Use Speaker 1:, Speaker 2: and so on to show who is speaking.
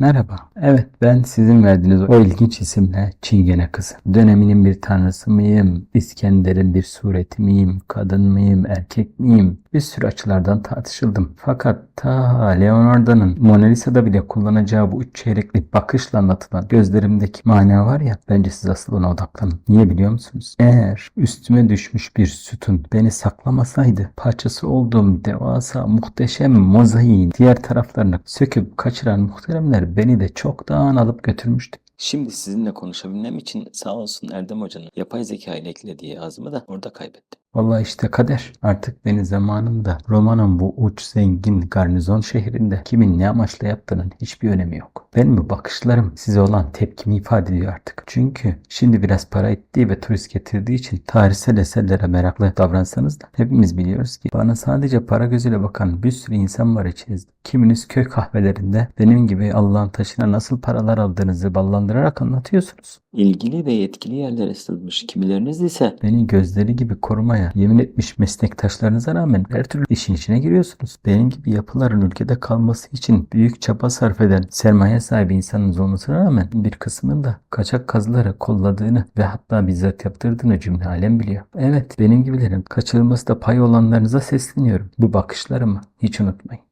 Speaker 1: Merhaba. Evet ben sizin verdiğiniz o ilginç isimle Çingene kızı. Döneminin bir tanrısı mıyım? İskender'in bir sureti miyim? Kadın mıyım? Erkek miyim? Bir sürü açılardan tartışıldım. Fakat ta Leonardo'nun Mona Lisa'da bile kullanacağı bu üç çeyrekli bakışla anlatılan gözlerimdeki mana var ya bence siz asıl ona odaklanın. Niye biliyor musunuz? Eğer üstüme düşmüş bir sütun beni saklamasaydı parçası olduğum devasa muhteşem mozaiğin diğer taraflarını söküp kaçıran muhteremler beni de çoktan alıp götürmüştü.
Speaker 2: Şimdi sizinle konuşabilmem için sağ olsun Erdem Hoca'nın yapay zeka ile eklediği yazımı da orada kaybettim.
Speaker 1: Vallahi işte kader. Artık beni zamanında Roma'nın bu uç zengin garnizon şehrinde kimin ne amaçla yaptığının hiçbir önemi yok. Benim bakışlarım size olan tepkimi ifade ediyor artık. Çünkü şimdi biraz para ettiği ve turist getirdiği için tarihsel eserlere meraklı davransanız da hepimiz biliyoruz ki bana sadece para gözüyle bakan bir sürü insan var içinizde. Kiminiz köy kahvelerinde benim gibi Allah'ın taşına nasıl paralar aldığınızı ballandırarak anlatıyorsunuz.
Speaker 2: İlgili ve yetkili yerlere sızmış kimileriniz ise
Speaker 1: Beni gözleri gibi korumaya yemin etmiş meslektaşlarınıza rağmen her türlü işin içine giriyorsunuz. Benim gibi yapıların ülkede kalması için büyük çaba sarf eden sermaye sahibi insanınız olmasına rağmen bir kısmının da kaçak kazıları kolladığını ve hatta bizzat yaptırdığını cümle alem biliyor. Evet benim gibilerin kaçırılması da pay olanlarınıza sesleniyorum. Bu bakışlarımı hiç unutmayın.